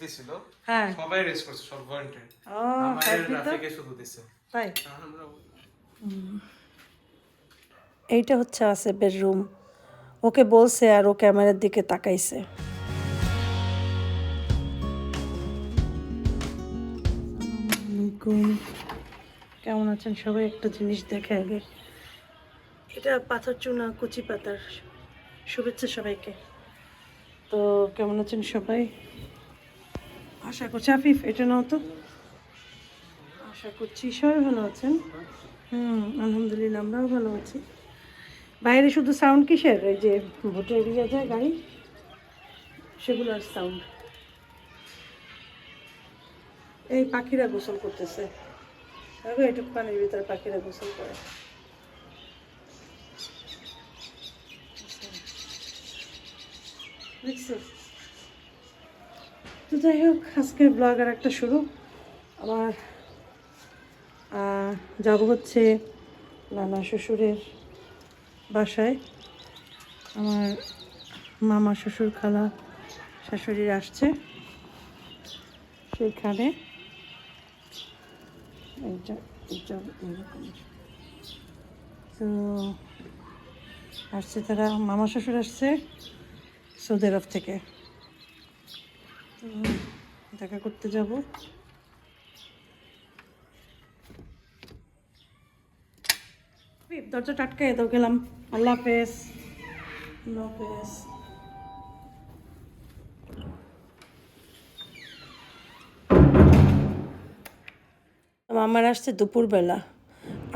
দিছিল হ্যাঁ। সবাই রেস্ট করছে সব ভলেন্টিয়ার আমাদের রাফিকে শুধু দিছে। তাই? এইটা হচ্ছে আসেফের রুম ওকে বলছে আর ও ক্যামেরার দিকে তাকাইছে। কেমন আছেন সবাই? একটা জিনিস দেখে আগে। এটা পাথর চুনা কুচি পাতার শুভেচ্ছা সবাইকে। তো কেমন আছেন সবাই? আশা করছি, আফিফ, এটা নাও তো। আশা করছি সবাই ভালো আছেন। হুম, আলহামদুলিল্লাহ, আমরাও ভালো আছি। বাইরে শুধু সাউন্ড কিসের? এই যে ভোটে এড়িয়ে যায় গাড়ি, সেগুলোর সাউন্ড এই পাখিরা গোসল করতেছে। দেখো একটু পানির ভিতরে পাখিরা গোসল করে। দেখছ? তো যাই হোক, আজকের ব্লগ আর একটা শুরু। আবার যাব হচ্ছে নানা শ্বশুরের বাসায়। আমার মামা শ্বশুর খালা শাশুড়ি আসছে সেখানে তো আসছে তারা, মামা শ্বশুর আসছে সৌদি আরব থেকে। তো দেখা করতে যাব। দরজা টাটকাই দাও, গেলাম। আল্লাহ হাফেজ। হাফেজ। মামার আসছে দুপুরবেলা।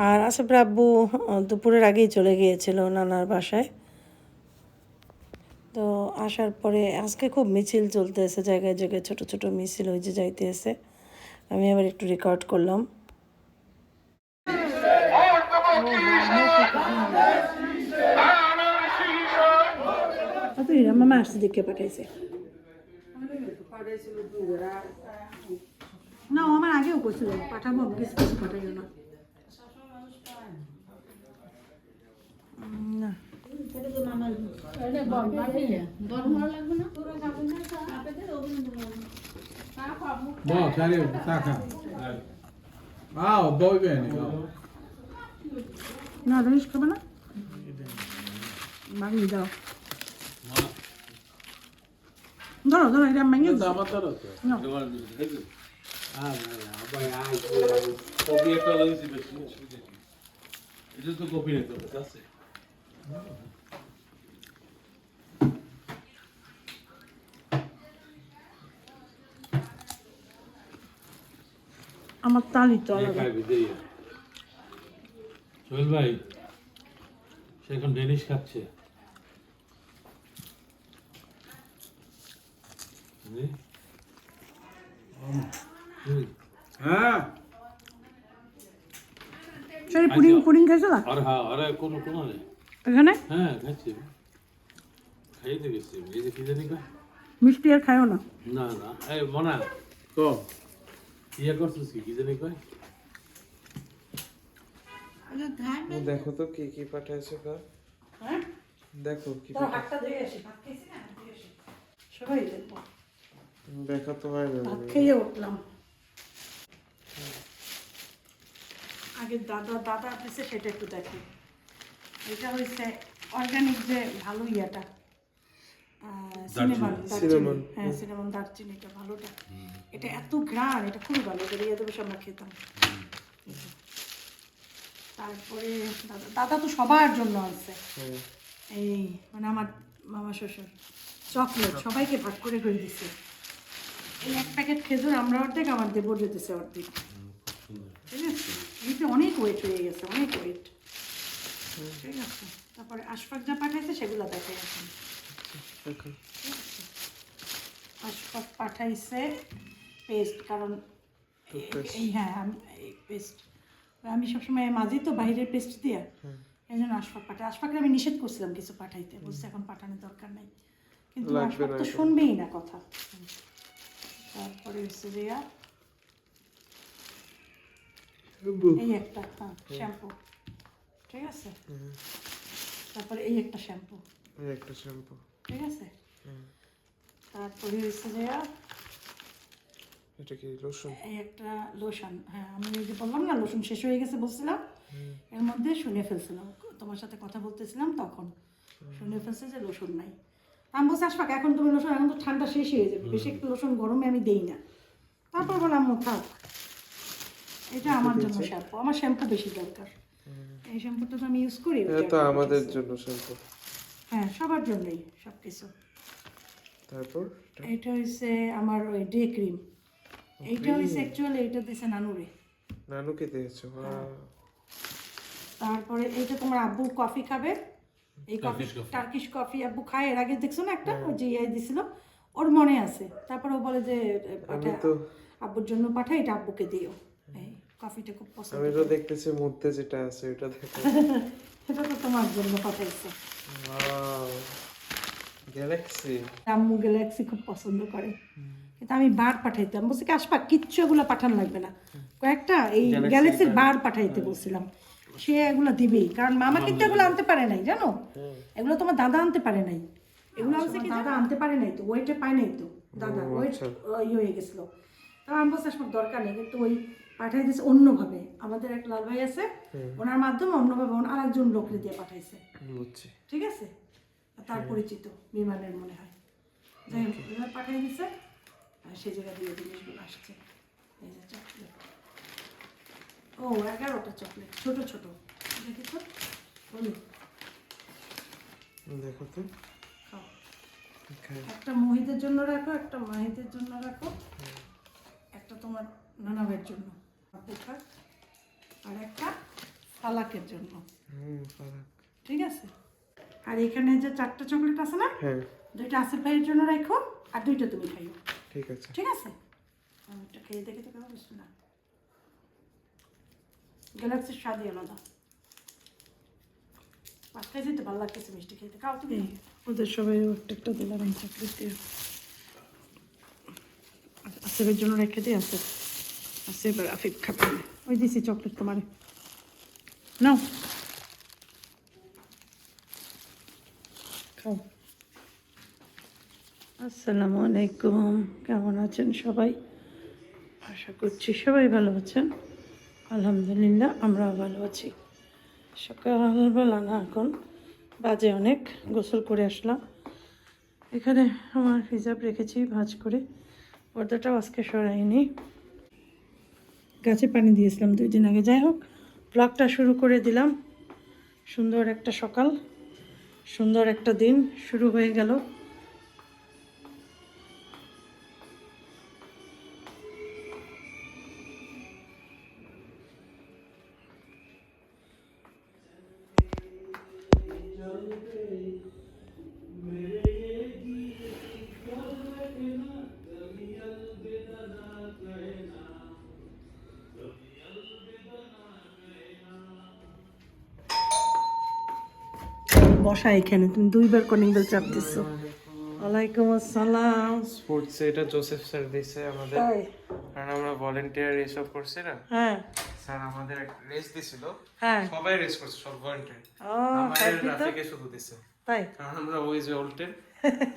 আর আসিফ রাব্বু দুপুরের আগেই চলে গিয়েছিল নানার বাসায়। তো আসার পরে আজকে খুব মিছিল চলতেছে জায়গায় জায়গায় ছোট ছোট মিছিল ওই যে যাইতেছে। আমি আবার একটু রেকর্ড করলাম। মামা আসছে দেখে পাঠাইছে। না আমার আগেও করছিল পাঠাবো কিছু কিছু পাঠাইও না। উম, না? Bom, cari, saca. Ah, bom bene. না রমেশ খাবে না? মাগি দাও ধরো ধরো এটা ভেঙে Da mataro to. No. Ah, vai, ai, copy একটা লাগিয়েছি বেশি এটা তো কপি নেই তো আছে। আমার তালি তো সোহেল ভাই সে এখন ডেনিশ খাচ্ছে। হ্যাঁ। সেই পুডিং পুডিং খাইছো না? আর হ্যাঁ আরে কোনো কোনো নেই। এখানে? হ্যাঁ খাচ্ছি। খাইতে গেছি। এই যে কি জানি? মিষ্টি আর খাইও না। না না। এই মনা তো? ইয়ে করছিস কি কি জানি কয় দেখো তো কি কি পাঠাইছে কা হ্যাঁ? দেখো কি হাতটা ধুয়ে আসি ভাত খাইছি না? ধুয়ে আসি। সবাই দেখব দেখা তো হয় ভাত খেয়ে উঠলাম। আগে দাদা দাদা দিছে সেটা একটু দেখি। এটা হচ্ছে অর্গানিক যে ভালো ইয়েটা। সিনেমন হ্যাঁ সিনেমন দারচিনিটা ভালোটা। এটা এত ঘ্রাণ এটা খুবই ভালো এটা দেবে আমরা খেতাম। তারপরে দাদা দাদা তো সবার জন্য আছে। হ্যাঁ। এই মানে আমার মামা শ্বশুর চকলেট সবাইকে ভাগ করে করে দিছে। এই এক প্যাকেট খেজুর আমরা অর্ধেক আমার দেবর দিতেছে অর্ধেক। ঠিক আছে? এইটা অনেক ওয়েট হয়ে গেছে অনেক ওয়েট ঠিক আছে? তারপরে আশফাক যা পাঠাইছে সেগুলো দেখাই এখন। পাঠাইছে পেস্ট কারণ হ্যাঁ আমি পেস্ট আমি সবসময় তো বাইরের পেস্ট দিয়ে। এই জন্য আশফাক পাঠাই আশফাককে আমি নিষেধ করছিলাম কিছু পাঠাইতে এখন পাঠানোর দরকার নাই। কিন্তু আশফাক তো শুনবেই না কথা। তারপরে হচ্ছে এই একটা হ্যাঁ শ্যাম্পু ঠিক আছে? তারপরে এই একটা শ্যাম্পু এই একটা শ্যাম্পু ঠিক আছে? তারপরে হচ্ছে যে এটা কি লোশন একটা লোশন হ্যাঁ আমি ওই যে বললাম না লোশন শেষ হয়ে গেছে বলছিলাম। এর মধ্যে শুনে ফেলছিলাম তোমার সাথে কথা বলতেছিলাম তখন। শুনে ফেলছে যে লোশন নাই। আমি বলছি আসবাক এখন তুমি লোশন এখন তো ঠান্ডা শেষ হয়ে যাবে। বেশি একটু লোশন গরমে আমি দেই না। তারপর বললাম থাক। এটা আমার জন্য শ্যাম্পু। আমার শ্যাম্পু বেশি দরকার। এই শ্যাম্পুটা তো আমি ইউজ করি। এটা আমাদের জন্য শ্যাম্পু। হ্যাঁ সবার জন্যই সব কিছু তারপর? এইটা হচ্ছে আমার ওই ডে ক্রিম। এইটা হচ্ছে অ্যাকচুয়ালি এইটা দিছে নানুরে। নানুকে দিয়েছ? হ্যাঁ। তারপরে এইটা তোমার আব্বু কফি খাবে। এই কফি টার্কিশ কফি আব্বু খায়। এর আগে দেখছ না একটা? ওই যে ইয়ে দিছিল। ওর মনে আছে। তারপরে ও বলে যে আব্বুর জন্য পাঠাই এটা আব্বুকে দিও। কফিটা খুব পছন্দ আমি তো দেখতেছি মধ্যে যেটা আছে ওটা দেখো। সেটা তো তোমার জন্য পাঠাইছে গ্যালাক্সি আম্মু গ্যালাক্সি খুব পছন্দ করে। কিন্তু আমি বার পাঠাইতাম। বলছি কি আসপা কিচ্ছু এগুলো পাঠান লাগবে না। কয়েকটা এই গ্যালাক্সির বার। পাঠাইতে বলছিলাম। সে এগুলো দিবেই। কারণ মামা কিন্তু এগুলো আনতে পারে নাই জানো? এগুলো তোমার দাদা আনতে পারে নাই। এগুলো আনছে কি দাদা আনতে পারে নাই তো? ওইটা পায় নাই তো? দাদা ওয়েট ইয়ে হয়ে গেছিল। তা আমি বলছি আসলে দরকার নেই। কিন্তু ওই পাঠাই দিয়েছে অন্যভাবে। আমাদের এক লাল ভাই আছে ওনার মাধ্যমে অন্যভাবে ওনার আরেকজন লোককে দিয়ে পাঠাইছে। ঠিক আছে? তার পরিচিত বিমানের মনে হয়। যাই হোক পাঠিয়ে দিচ্ছে আর সেই জায়গা দিয়ে জিনিসগুলো আসছে। এই যে চকলেট ও এগারোটা চকলেট ছোট ছোট। দেখেছ বলি দেখো তো। খাও। একটা মহিদের জন্য রাখো একটা মাহিদের জন্য রাখো। একটা তোমার নানা ভাইয়ের জন্য। আব্বু আর একটা ফালাকের জন্য। ঠিক আছে? আর এখানে যে চারটা চকলেট আছে না হ্যাঁ। দুইটা আসিফ ভাইয়ের জন্য রাখো আর দুইটা তুমি খাইও। ঠিক আছে। ঠিক আছে? খেয়ে দেখে তো কেমন বুঝছ না গ্যালাক্সির স্বাদই আলাদা। পাঁচটায় যেতে ভালো লাগতেছে মিষ্টি খেতে। খাও তুমি। ওদের সবাই একটা একটা দিলাম চকলেট দিয়ে আসিফের জন্য রেখে দিয়ে আসে আসিফ আর আফিফ খাবে ওই দিছি চকলেট তোমার নাও খাও আসসালামু আলাইকুম কেমন আছেন সবাই? আশা করছি সবাই ভালো আছেন। আলহামদুলিল্লাহ, আমরাও ভালো আছি। সকালবেলা না, এখন বাজে অনেক। গোসল করে আসলাম। এখানে আমার হিজাব রেখেছি ভাজ করে। পর্দাটাও আজকে সরাইনি। গাছে পানি দিয়েছিলাম দুই দিন আগে। যাই হোক ব্লগটা শুরু করে দিলাম। সুন্দর একটা সকাল, সুন্দর একটা দিন শুরু হয়ে গেল। বসা এখানে তুমি দুইবার কলিং বেল চাপ দিছো। ওয়ালাইকুম আসসালাম। স্পোর্টস এটা জোসেফ স্যার দিছে আমাদের। কারণ আমরা ভলেন্টিয়ার এসব করছি না। হ্যাঁ। স্যার আমাদের রেস দিছিল। হ্যাঁ। সবাই রেস করছে সব ভলেন্টিয়ার আমাদের happy তো? রাফিকে শুধু দিছে। তাই? কারণ আমরা ওই যে ওল্টেন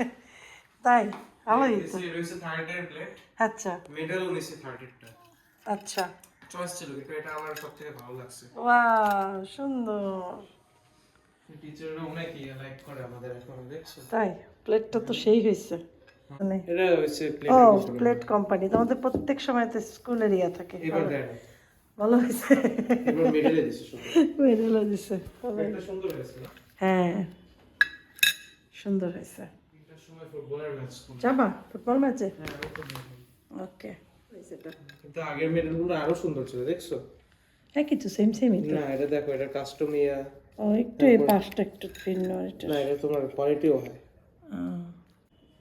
তাই? ভালোই তো। রয়েছে থার্ড এর প্লেট আচ্ছা। মেডেল নিছে থার্ড এরটা আচ্ছা। চয়েস ছিল এটা আমার সব থেকে ভালো লাগছে। ওয়া সুন্দর। টিচাররা অনেক লাইক করে আমাদের এখন দেখছ? তাই? প্লেটটা তো সেই হয়েছে। এটা হচ্ছে প্লেট ও প্লেট কোম্পানি তোমাদের প্রত্যেক সময় তো স্কুলের ইয়া থাকে। এবার ভালো। হয়েছে। এবার মেডেলে দিছে শুধু দিছে। ভালো। সুন্দর হয়েছে হ্যাঁ। সুন্দর হয়েছে। যাবা? ফুটবল ম্যাচে ওকে কিন্তু আগের মেডেলগুলো আরও সুন্দর ছিল দেখছ? হ্যাঁ কিছু সেম সেমই না এটা দেখো এটা কাস্টমিয়া ও একটু এই পাশটা একটু ভিন্ন এটা। না এটা তোমার কোয়ালিটিও হয়।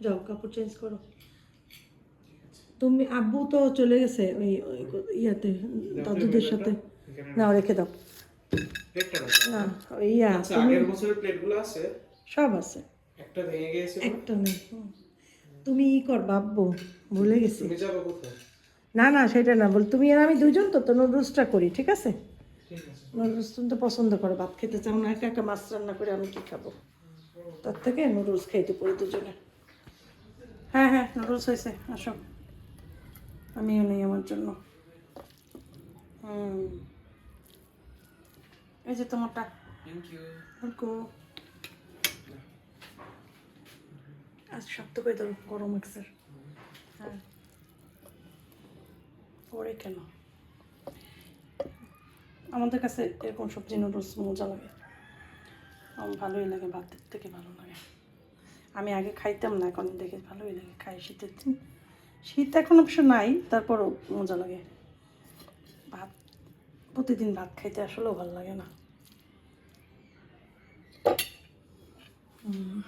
যাও কাপড় চেঞ্জ করো। তুমি আব্বু তো চলে গেছে ওই ইয়াতে দাদুদের সাথে। না? রেখে দাও। না ইয়া আচ্ছা আগের বছরের প্লেটগুলো আছে? সব আছে। একটা ভেঙে গিয়েছে একটা নেই তুমি ই কর বাব্বু ভুলে গেছি। তুমি যাবে কোথায়? না না সেটা না বল তুমি আর আমি দুজন তো তো নুডলসটা করি ঠিক আছে? নুডলস তুমি তো পছন্দ করো ভাত খেতে চাও না একা একা মাছ রান্না করে আমি কি খাব? তার থেকে নুডলস খাইতে পারি দুজনে। হ্যাঁ হ্যাঁ নুডলস হয়েছে আসো। আমিও নেই আমার জন্য। হুম। এই যে তোমারটা। থ্যাংক ইউ আজ শক্ত করে ধরো গরম মিক্সার হ্যাঁ। পরে কেন? আমাদের কাছে এরকম সবজি নুডলস মজা লাগে। আমার ভালোই লাগে ভাতের থেকে ভালো লাগে। আমি আগে খাইতাম না, এখন দেখে ভালোই লাগে খাই শীতের দিন। শীত এখন অবশ্য নাই, তারপরও মজা লাগে। ভাত, প্রতিদিন ভাত খাইতে আসলেও ভালো লাগে না। হুম।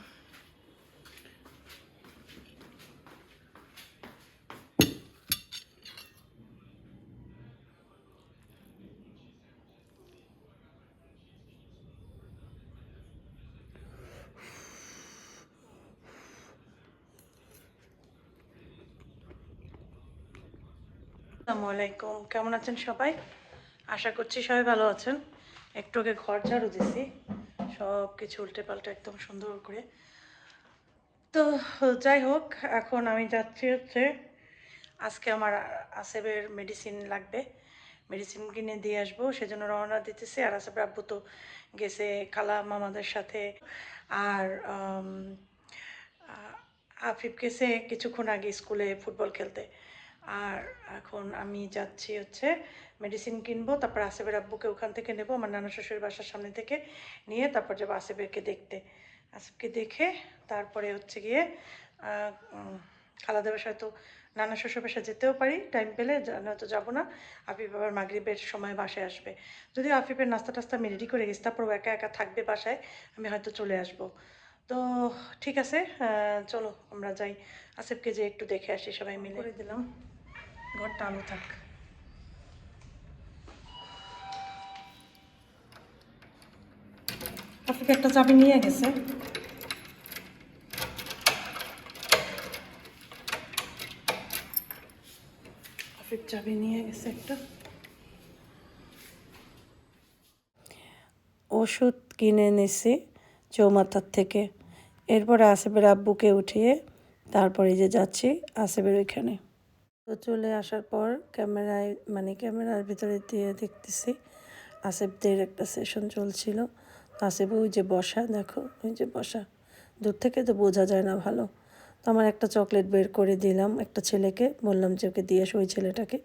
আসসালামু আলাইকুম। কেমন আছেন সবাই? আশা করছি সবাই ভালো আছেন। একটু আগে ঘর ঝাড়ু দিছি। সব কিছু উল্টে পাল্টে একদম সুন্দর করে। তো, যাই হোক, এখন আমি যাচ্ছি হচ্ছে, আজকে আমার আসেবের মেডিসিন লাগবে। মেডিসিন কিনে দিয়ে আসব, সেজন্য রওনা দিতেছি। আর আসেবের আব্বু তো গেছে খালা মামাদের সাথে। আর আফিফ গেছে কিছুক্ষণ আগে স্কুলে ফুটবল খেলতে। আর এখন আমি যাচ্ছি হচ্ছে মেডিসিন কিনবো, তারপর আসেবের আব্বুকে ওখান থেকে নেব, আমার নানা শ্বশুরের বাসার সামনে থেকে নিয়ে তারপর যাব আসেবেরকে দেখতে। আসেবকে দেখে তারপরে হচ্ছে গিয়ে খালাদের বাসায় তো নানা শ্বশুর বাসায় যেতেও পারি টাইম পেলে নয়তো যাব না। আফিফ আবার মাগরিবের সময় বাসায় আসবে। যদিও আফিফের নাস্তা টাস্তা আমি রেডি করে গেছি তারপর একা একা থাকবে বাসায়, আমি হয়তো চলে আসব। তো ঠিক আছে চলো আমরা যাই। আসিফকে যে একটু দেখে আসি সবাই মিলে। করে দিলাম। ঘরটা আলো থাক। আফিফ একটা চাবি নিয়ে গেছে। চাবি নিয়ে গেছে একটা। ওষুধ কিনে এনেছি চৌমাথার থেকে। এরপরে আসেবের আব্বুকে উঠিয়ে তারপরে যে যাচ্ছি আসেবের ওইখানে। তো চলে আসার পর ক্যামেরায় মানে ক্যামেরার ভিতরে দিয়ে দেখতেছি আসেবদের একটা সেশন চলছিল। আসেব ওই যে বসা দেখো ওই যে বসা। দূর থেকে তো বোঝা যায় না ভালো। তো আমার একটা চকলেট বের করে দিলাম একটা ছেলেকে বললাম যে ওকে দিয়ে ওই ছেলেটাকে।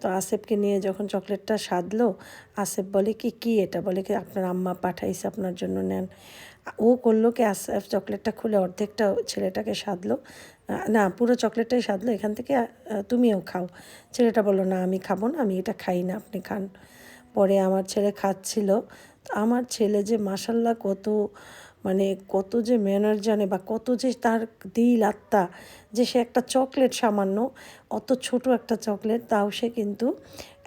তো আসেফকে নিয়ে যখন চকলেটটা সাধলো আসেফ বলে কি কি এটা? বলে কি আপনার আম্মা পাঠাইছে আপনার জন্য নেন। ও করল কি আসেফ চকলেটটা খুলে অর্ধেকটা ছেলেটাকে আহ, না, পুরো চকলেটটাই সাধলো। এখান থেকে তুমিও খাও। ছেলেটা বলল, না, আমি খাব না, আমি এটা খাই না, আপনি খান। পরে আমার ছেলে খাচ্ছিল। আমার ছেলে যে মাসাল্লাহ কত মানে কত যে ম্যানার জানে বা কত যে তার দিল আত্মা যে সে একটা চকলেট সামান্য, অত ছোট একটা চকলেট, তাও সে কিন্তু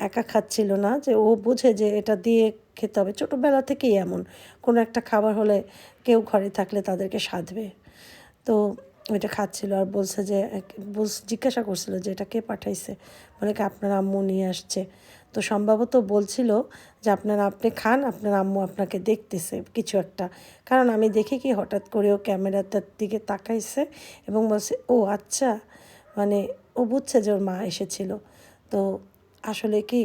একা খাচ্ছিল না। যে ও বোঝে যে এটা দিয়ে খেতে হবে। ছোটোবেলা থেকেই এমন। কোনো একটা খাবার হলে কেউ ঘরে থাকলে তাদেরকে সাধবে। তো ওইটা খাচ্ছিল আর বলছে যে জিজ্ঞাসা করছিল যে, এটা কে পাঠাইছে? বলে কি, আপনার আম্মু নিয়ে আসছে। তো সম্ভবত বলছিল যে, আপনার আপনি খান, আপনার আম্মু আপনাকে দেখতেছে কিছু একটা। কারণ আমি দেখি কি, হঠাৎ করে ও ক্যামেরাটার দিকে তাকাইছে এবং বলছে, ও আচ্ছা। মানে ও বুঝছে যে, ওর মা এসেছিল। তো আসলে কি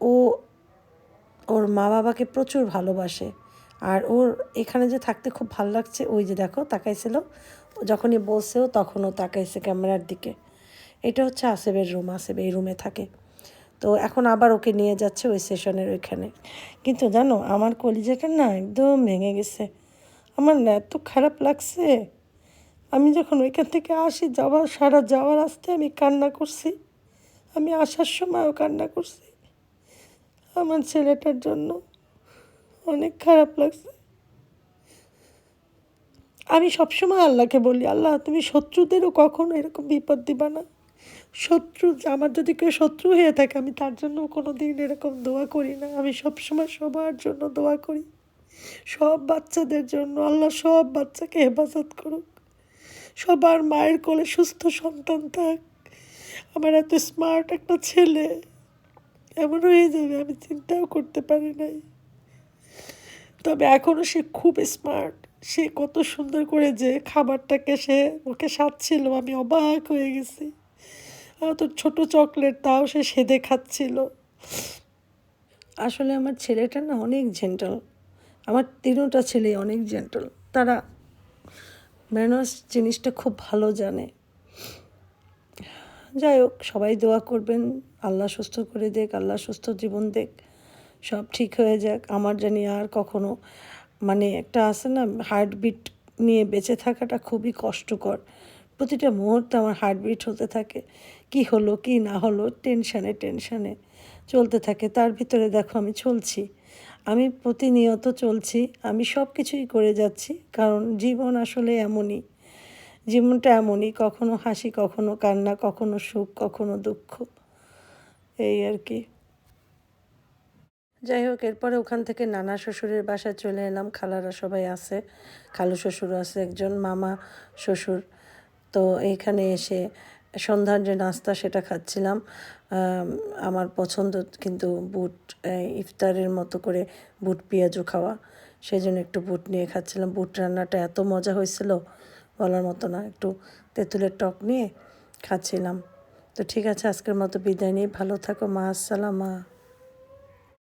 ও, ওর মা বাবাকে প্রচুর ভালোবাসে। আর ওর এখানে যে থাকতে খুব ভালো লাগছে, ওই যে দেখো তাকাইছিল। যখনই বলছেও তখনও তাকাইছে ক্যামেরার দিকে। এটা হচ্ছে আসেবের রুম, আসেব এই রুমে থাকে। তো এখন আবার ওকে নিয়ে যাচ্ছে ওই সেশনের ওইখানে। কিন্তু জানো, আমার কলিজাটা না একদম ভেঙে গেছে। আমার না এত খারাপ লাগছে। আমি যখন ওইখান থেকে আসি, যাওয়ার, সারা যাওয়ার রাস্তায় আমি কান্না করছি। আমি আসার সময়ও কান্না করছি। আমার ছেলেটার জন্য। অনেক খারাপ লাগছে। আমি সবসময় আল্লাহকে বলি, আল্লাহ, তুমি শত্রুদেরও কখনো এরকম বিপদ দিবা না। শত্রু, আমার যদি কেউ শত্রু হয়ে থাকে, আমি তার জন্য কোনো দিন এরকম দোয়া করি না। আমি সবসময় সবার জন্য দোয়া করি। সব বাচ্চাদের জন্য। আল্লাহ, সব বাচ্চাকে হেফাজত করুক। সবার মায়ের কোলে সুস্থ সন্তান থাক। আমার এত স্মার্ট একটা ছেলে। এমন হয়ে যাবে, আমি চিন্তাও করতে পারি নাই। তবে এখনও সে খুব স্মার্ট সে কত সুন্দর করে যে খাবারটাকে সে ওকে সাজছিল, আমি অবাক হয়ে গেছি। তো ছোট চকলেট তাও সে সেদে খাচ্ছিল। আসলে আমার ছেলেটা না অনেক জেন্টাল আমার তিনোটা ছেলে অনেক জেন্টাল তারা ম্যানার্স জিনিসটা খুব ভালো জানে। যাই হোক, সবাই দোয়া করবেন, আল্লাহ সুস্থ করে দেখ, আল্লাহ সুস্থ জীবন দেখ। সব ঠিক হয়ে যাক। আমার জানি আর কখনো মানে একটা আছে না হার্টবিট নিয়ে বেঁচে থাকাটা খুবই কষ্টকর। প্রতিটা মুহূর্তে আমার হার্টবিট হতে থাকে। কি হলো, কি না হলো টেনশানে টেনশানে চলতে থাকে। তার ভিতরে দেখো আমি চলছি। আমি প্রতিনিয়ত চলছি। আমি সব কিছুই করে যাচ্ছি। কারণ জীবন আসলে এমনই। জীবনটা এমনই। কখনো হাসি, কখনো কান্না, কখনো সুখ, কখনো দুঃখ। এই আর কি। যাই হোক, এরপরে ওখান থেকে নানা শ্বশুরের বাসায় চলে এলাম। খালারা সবাই আছে, খালু শ্বশুর আছে, একজন মামা শ্বশুর। তো এইখানে এসে সন্ধ্যার যে নাস্তা সেটা খাচ্ছিলাম। আমার পছন্দ কিন্তু বুট ইফতারের মতো করে বুট পেঁয়াজু খাওয়া। সেই জন্য একটু বুট নিয়ে খাচ্ছিলাম। বুট রান্নাটা এত মজা হয়েছিল, বলার মতো না। একটু তেঁতুলের টক নিয়ে খাচ্ছিলাম। তো ঠিক আছে, আজকের মতো বিদায় নিয়ে ভালো থাকো, মা, আসসালামা।